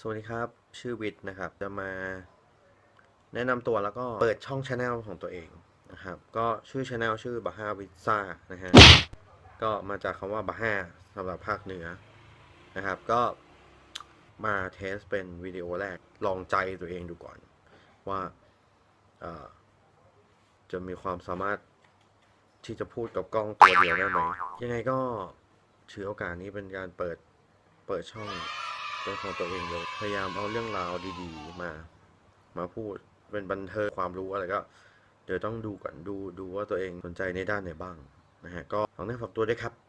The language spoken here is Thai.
สวัสดีครับ ชื่อวิทย์นะครับ จะมาแนะนำตัวแล้วก็เปิดช่องช anel ของตัวเองนะครับ ก็ชื่อช anel ชื่อบาฮาวิซ่านะฮะ ก็มาจากคำว่าบาฮาสำหรับภาคเหนือนะครับ ก็มาเทสเป็นวิดีโอแรก ลองใจตัวเองดูก่อน ว่าจะมีความสามารถที่จะพูดกับกล้องตัวเดียวได้ไหมยังไงก็ถือโอกาสนี้เป็นการเปิดเปิดช่อง เป็นของตัวเองเลยพยายามเอาเรื่องราวดีๆ มา มาพูดเป็นบันเทิงความรู้อะไรก็ เดี๋ยวต้องดูก่อนดูดูว่าตัวเองสนใจในด้านไหนบ้างนะฮะก็ลองได้ฝากตัวด้วยครับ